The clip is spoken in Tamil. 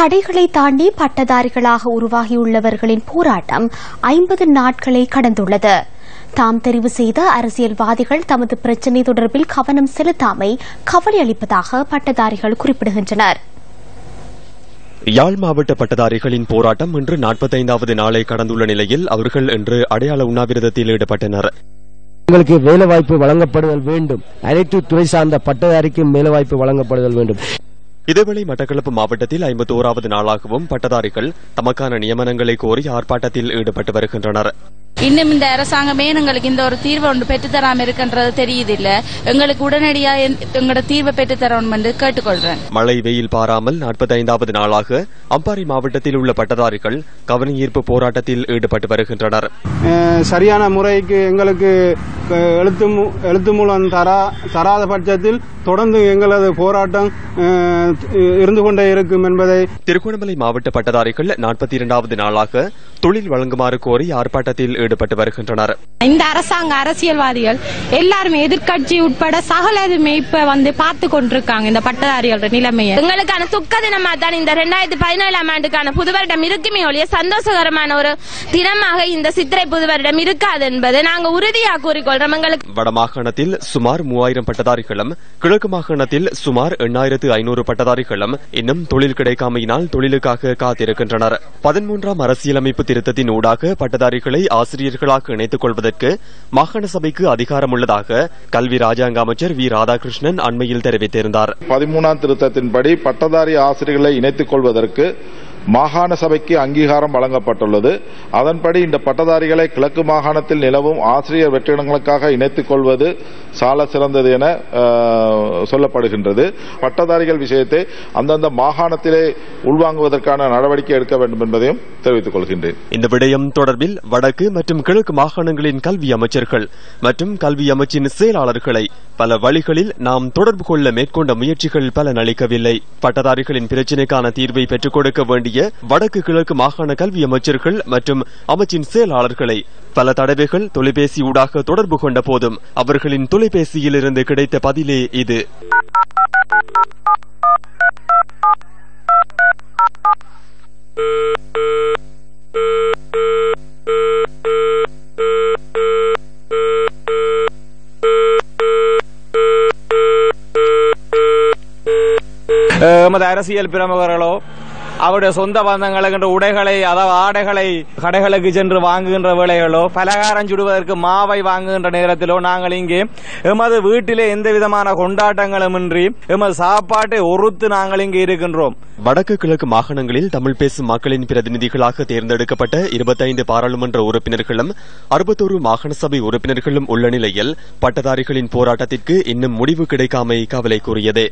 தடைகளை தாண்டி பட்டதாரிகளாக உருவாகியுள்ளவர்களின் போராட்டம் ஐம்பது நாட்களை கடந்துள்ளது. தாம் தெரிவு செய்த அரசியல்வாதிகள் தமது பிரச்சினை தொடர்பில் கவனம் செலுத்தாமை கவலை அளிப்பதாக பட்டதாரிகள் குறிப்பிடுகின்றனர். யாழ் மாவட்ட பட்டதாரிகளின் போராட்டம் இன்று நாற்பத்தைந்தாவது நாளை கடந்துள்ள நிலையில் அவர்கள் இன்று அடையாள உண்ணாவிரதத்தில் ஈடுபட்டனர். எங்களுக்கு வேலைவாய்ப்பு வழங்கப்படுதல் வேண்டும். அனைத்து துறை சார்ந்த பட்டதாரிக்கும் வேலைவாய்ப்பு வழங்கப்படுதல் வேண்டும். இதேவேளை மட்டக்களப்பு மாவட்டத்தில் ஐம்பத்தி ஓராவது நாளாகவும் பட்டதாரிகள் தமக்கான நியமனங்களை கோரி ஆர்ப்பாட்டத்தில் ஈடுபட்டு வருகின்றனர். இன்னும் இந்த அரசாங்கமே எங்களுக்கு இந்த ஒரு தீர்வை ஒன்று பெற்றுத்தராம இருக்கின்றது தெரியுது இல்ல எங்களுக்கு உடனடியா எங்களோட தீர்வை பெற்றுத்தரணும் என்று கேட்டுக்கொள்றேன். மழை வெயில் பாராமல் நாற்பத்தைந்தாவது நாளாக அம்பாறை மாவட்டத்தில் உள்ள பட்டதாரிகள் கவனஈர்ப்பு போராட்டத்தில் ஈடுபட்டு வருகின்றனர். அஹ் சரியான முறைக்கு எங்களுக்கு எழுத்து எழுத்து மூலம் தரா தராத பட்சத்தில் தொடர்ந்து எங்களது போராட்டம் இருந்து கொண்டே இருக்கும் என்பதை திருகோணமலை மாவட்ட பட்டதாரிகள் நாற்பத்தி இரண்டாவது நாளாக தொழில் வழங்குமாறு கோரி ஆர்ப்பாட்டத்தில் ஈடுபட்டு வருகின்றனர். இந்த அரசாங்க அரசியல்வாதிகள் எல்லாருமே எதிர்க்கட்சி உட்பட சகலதுமே இப்ப வந்து பார்த்து கொண்டிருக்காங்க இந்த பட்டதாரிகளோட நிலைமையை. எங்களுக்கான துக்க தினமா தான் இந்த ரெண்டாயிரத்தி பதினேழாம் ஆண்டுக்கான புது வருடம் இருக்குமே ஒழிய சந்தோஷகரமான ஒரு தினமாக இந்த சித்திரை புது வருடம் இருக்காது என்பதை நாங்க உறுதியாக கூறிக்கொள்றோம் எங்களுக்கு வடமாகாணத்தில் சுமார் மூவாயிரம் பட்டதாரிகளும் கிழக்கு மாகாணத்தில் சுமார் எண்ணாயிரத்து ஐநூறு பட்டதாரிகளும் இன்னும் தொழில் கிடைக்காமையினால் தொழிலுக்காக காத்திருக்கின்றனர். பதிமூன்றாம் அரசியலமைப்பு திருத்தத்தின் ஊடாக பட்டதாரிகளை ஆசிரியர்களாக இணைத்துக் கொள்வதற்கு மாகாண சபைக்கு அதிகாரம் உள்ளதாக கல்வி ராஜாங்க அமைச்சர் வி. ராதாகிருஷ்ணன் அண்மையில் தெரிவித்திருந்தார். பதிமூணாம் திருத்தத்தின்படி பட்டதாரி ஆசிரியர்களை இணைத்துக் கொள்வதற்கு மாகாண சபைக்கு அங்கீகாரம் வழங்கப்பட்டுள்ளது. அதன்படி இந்த பட்டதாரிகளை கிழக்கு மாகாணத்தில் நிலவும் ஆசிரியர் வெற்றிடங்களுக்காக இணைத்துக் கொள்வது சால சிறந்தது என சொல்லப்படுகின்றது. பட்டதாரிகள் விஷயத்தை அந்தந்த மாகாணத்திலே உள்வாங்குவதற்கான நடவடிக்கை எடுக்க வேண்டும் என்பதையும் தெரிவித்துக் கொள்கின்றேன். இந்த விடயம் தொடர்பில் வடக்கு மற்றும் கிழக்கு மாகாணங்களின் கல்வி அமைச்சர்கள் மற்றும் கல்வி அமைச்சின் செயலாளர்களை பல வழிகளில் நாம் தொடர்பு கொள்ள மேற்கொண்ட முயற்சிகள் பலனளிக்கவில்லை. பட்டதாரிகளின் பிரச்சினைக்கான தீர்வை பெற்றுக் கொடுக்க வேண்டிய வடக்கு கிழக்கு மாகாண கல்வி அமைச்சர்கள் மற்றும் அமைச்சின் செயலாளர்களை பல தடவைகள் தொலைபேசி ஊடாக தொடர்பு கொண்ட போதும் அவர்களின் தொலைபேசியில் இருந்து கிடைத்த பதிலே இது. எமது அரசியல் பிரமுகர்களோ அவருடைய சொந்த பந்தங்களுக்கு உடைகளை அதாவது ஆடைகளை கடைகளுக்கு சென்று வாங்குகின்ற வேளைகளோ பலகாரம் சுடுவதற்கு மாவை வாங்குகின்ற நேரத்திலோ நாங்கள் இங்கே எமது வீட்டிலே எந்த விதமான கொண்டாட்டங்களுமின்றி எமது சாப்பாட்டை ஒருத்து நாங்கள் இங்கே இருக்கின்றோம். வடக்கு கிழக்கு மாகாணங்களில் தமிழ் பேசும் மக்களின் பிரதிநிதிகளாக தேர்ந்தெடுக்கப்பட்ட இருபத்தைந்து பாராளுமன்ற உறுப்பினர்களும் அறுபத்தோரு மாகாண சபை உறுப்பினர்களும் உள்ள நிலையில் பட்டதாரிகளின் போராட்டத்திற்கு இன்னும் முடிவு கிடைக்காமை கவலைக்குரியது.